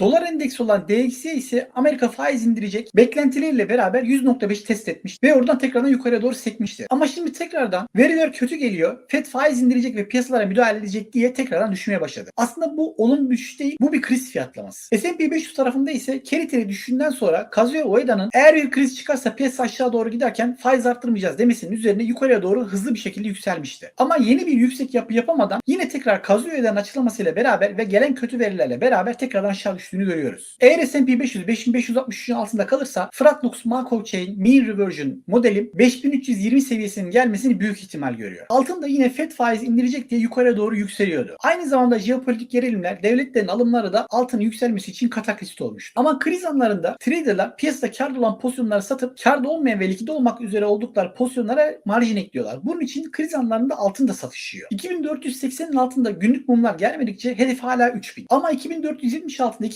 Dolar endeksi olan DXY ise Amerika faiz indirecek beklentileriyle beraber 100.5 test etmiş ve oradan tekrardan yukarıya doğru sekmişti. Ama şimdi tekrardan veriler kötü geliyor. Fed faiz indirecek ve piyasalara müdahale edecek diye tekrardan düşmeye başladı. Aslında bu olumlu düşüş değil. Bu bir kriz fiyatlaması. S&P 500 tarafında ise Keriteri düştüğünden sonra Kazuya Ueda'nın eğer bir kriz çıkarsa piyasa aşağı doğru giderken faiz arttırmayacağız demesinin üzerine yukarıya doğru hızlı bir şekilde yükselmişti. Ama yeni bir yüksek yapı yapamadan yine tekrar Kazuya Ueda'nın açıklamasıyla beraber ve gelen kötü verilerle beraber tekrardan aşağı düştüğünü görüyoruz. Eğer S&P 500 5563'ün altında kalırsa Fratlux Markov Chain Mean Reversion modelim 5320 seviyesinin gelmesini büyük ihtimal görüyor. Altında yine Fed faiz indirecek diye yukarıya doğru yükseliyordu. Aynı zamanda jeopolitik gerilimler devletlerin alımları da altın yükselmesi için kataklist olmuş. Ama kriz anlarında traderlar piyasada karda olan pozisyonları satıp karda olmayan ve likide olmak üzere oldukları pozisyonlara marjin ekliyorlar. Bunun için kriz anlarında altın da satışıyor. 2480'in altında günlük mumlar gelmedikçe hedef hala 3000. Ama 2470 altında